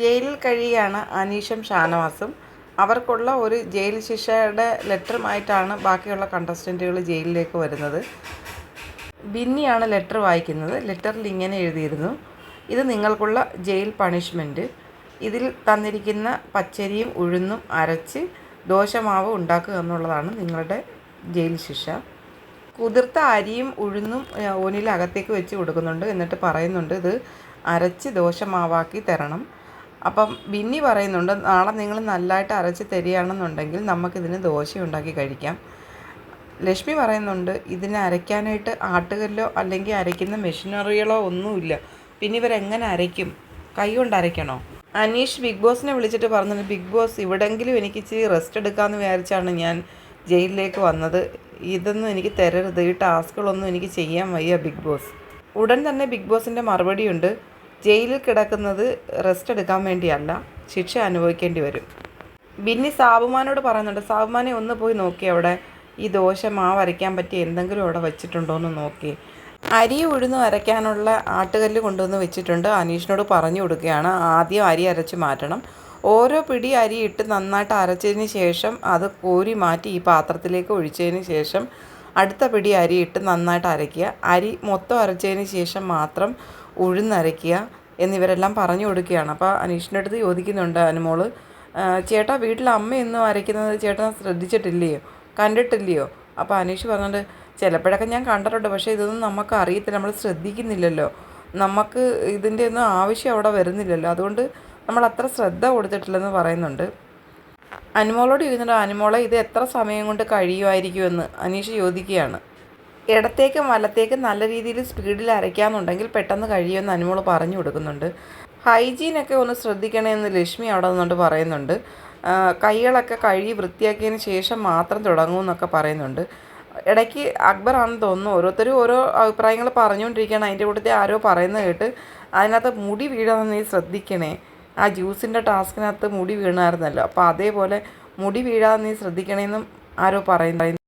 ജയിലിൽ കഴിയുകയാണ് അനീഷും ഷാനവാസും. അവർക്കുള്ള ഒരു ജയിൽ ശിക്ഷയുടെ ലെറ്ററുമായിട്ടാണ് ബാക്കിയുള്ള കണ്ടസ്റ്റന്റുകൾ ജയിലിലേക്ക് വരുന്നത്. ബിന്നിയാണ് ലെറ്റർ വായിക്കുന്നത്. ലെറ്ററിൽ ഇങ്ങനെ എഴുതിയിരുന്നു. ഇത് നിങ്ങൾക്കുള്ള ജയിൽ പണിഷ്മെന്റ് ഇതിൽ തന്നിരിക്കുന്ന പച്ചരിയും ഉഴുന്നും അരച്ച് ദോശമാവ് ഉണ്ടാക്കുക എന്നുള്ളതാണ് നിങ്ങളുടെ ജയിൽ ശിക്ഷ. കുതിർത്ത അരിയും ഉഴുന്നും ഒനിലകത്തേക്ക് വെച്ച് കൊടുക്കുന്നുണ്ട്. എന്നിട്ട് പറയുന്നുണ്ട് ഇത് അരച്ച് ദോശമാവാക്കി തരണം. അപ്പം ബിന്നി പറയുന്നുണ്ട് നാളെ നിങ്ങൾ നല്ലതായിട്ട് അരച്ച് തരികയാണെന്നുണ്ടെങ്കിൽ നമുക്കിതിന് ദോശ ഉണ്ടാക്കി കഴിക്കാം. ലക്ഷ്മി പറയുന്നുണ്ട് ഇതിനെ അരയ്ക്കാനായിട്ട് ആട്ടുകല്ലോ അല്ലെങ്കിൽ അരയ്ക്കുന്ന മെഷീനറികളോ ഒന്നുമില്ല. പിന്നെ ഇവരെങ്ങനെ അരയ്ക്കും? കൈ കൊണ്ട് അരയ്ക്കണോ? അനീഷ് ബിഗ് ബോസിനെ വിളിച്ചിട്ട് പറഞ്ഞിട്ട് ബിഗ് ബോസ് ഇവിടെങ്കിലും എനിക്ക് ഇച്ചിരി റെസ്റ്റ് എടുക്കാമെന്ന് വിചാരിച്ചാണ് ഞാൻ ജയിലിലേക്ക് വന്നത്. ഇതൊന്നും എനിക്ക് തരരുത്. ഈ ടാസ്കുകളൊന്നും എനിക്ക് ചെയ്യാൻ വയ്യ ബിഗ് ബോസ്. ഉടൻ തന്നെ ബിഗ് ബോസിന്റെ മറുപടിയുണ്ട് ജയിലിൽ കിടക്കുന്നത് റെസ്റ്റ് എടുക്കാൻ വേണ്ടിയല്ല ശിക്ഷ അനുഭവിക്കേണ്ടി വരും. ബിന്നി സാബുമാനോട് പറയുന്നുണ്ട് സാബുമാനെ ഒന്ന് പോയി നോക്കി അവിടെ ഈ ദോശ മാവ് അരയ്ക്കാൻ പറ്റിയ എന്തെങ്കിലും അവിടെ വെച്ചിട്ടുണ്ടോ എന്ന് നോക്കി. അരി ഉഴുന്ന് അരയ്ക്കാനുള്ള ആട്ടുകല്ല് കൊണ്ടുവന്ന് വെച്ചിട്ടുണ്ട്. അനീഷിനോട് പറഞ്ഞു കൊടുക്കുകയാണ് ആദ്യം അരി അരച്ച് മാറ്റണം. ഓരോ പിടി അരി ഇട്ട് നന്നായിട്ട് അരച്ചതിന് ശേഷം അത് കോരി മാറ്റി ഈ പാത്രത്തിലേക്ക് ഒഴിച്ചതിന് ശേഷം അടുത്ത പിടി അരി ഇട്ട് നന്നായിട്ട് അരയ്ക്കുക. അരി മൊത്തം അരച്ചതിന് ശേഷം മാത്രം ഉഴുന്നരയ്ക്കുക എന്നിവരെല്ലാം പറഞ്ഞു കൊടുക്കുകയാണ്. അപ്പോൾ അനീഷിന്റെ അടുത്ത് ചോദിക്കുന്നുണ്ട് അനുമോൾ ചേട്ടാ വീട്ടിൽ അമ്മ അമ്മയൊന്നും അരയ്ക്കുന്നത് ചേട്ടൻ ശ്രദ്ധിച്ചിട്ടില്ലയോ കണ്ടിട്ടില്ലയോ? അപ്പോൾ അനീഷ് പറഞ്ഞിട്ട് ചിലപ്പോഴൊക്കെ ഞാൻ കണ്ടിട്ടുണ്ട് പക്ഷേ ഇതൊന്നും നമുക്ക് അറിയത്തില്ല നമ്മൾ ശ്രദ്ധിക്കുന്നില്ലല്ലോ. നമുക്ക് ഇതിന്റെ ഒന്നും ആവശ്യം അവിടെ വരുന്നില്ലല്ലോ. അതുകൊണ്ട് നമ്മൾ അത്ര ശ്രദ്ധ കൊടുത്തിട്ടില്ലെന്ന് പറയുന്നുണ്ട്. അനുമോളോട് ചോദിക്കുന്നുണ്ട് അനുമോളെ ഇത് എത്ര സമയം കൊണ്ട് കഴിയുമായിരിക്കുമെന്ന്? അനീഷ് ചോദിക്കുകയാണ്. ഇടത്തേക്കും വലത്തേക്കും നല്ല രീതിയിൽ സ്പീഡിൽ അരയ്ക്കാന്നുണ്ടെങ്കിൽ പെട്ടെന്ന് കഴിയുമെന്ന് അനുമോൾ പറഞ്ഞു കൊടുക്കുന്നുണ്ട്. ഹൈജീനൊക്കെ ഒന്ന് ശ്രദ്ധിക്കണമെന്ന് ലക്ഷ്മി അവിടെ നിന്നുകൊണ്ട് പറയുന്നുണ്ട്. കൈകളൊക്കെ കഴുകി വൃത്തിയാക്കിയതിന് ശേഷം മാത്രം തുടങ്ങുമെന്നൊക്കെ പറയുന്നുണ്ട്. ഇടയ്ക്ക് അക്ബറാണെന്ന് തോന്നുന്നു. ഓരോരുത്തരും ഓരോ അഭിപ്രായങ്ങൾ പറഞ്ഞുകൊണ്ടിരിക്കുകയാണ്. അതിന്റെ കൂട്ടത്തിൽ ആരോ പറയുന്നത് കേട്ട് അതിനകത്ത് മുടി വീഴാൻ നീ ശ്രദ്ധിക്കണേ. ആ ജ്യൂസിന്റെ ടാസ്കിനകത്ത് മുടി വീണായിരുന്നല്ലോ. അപ്പോൾ അതേപോലെ മുടി വീഴാതെ നീ ശ്രദ്ധിക്കണമെന്നും ആരോ പറയുന്നു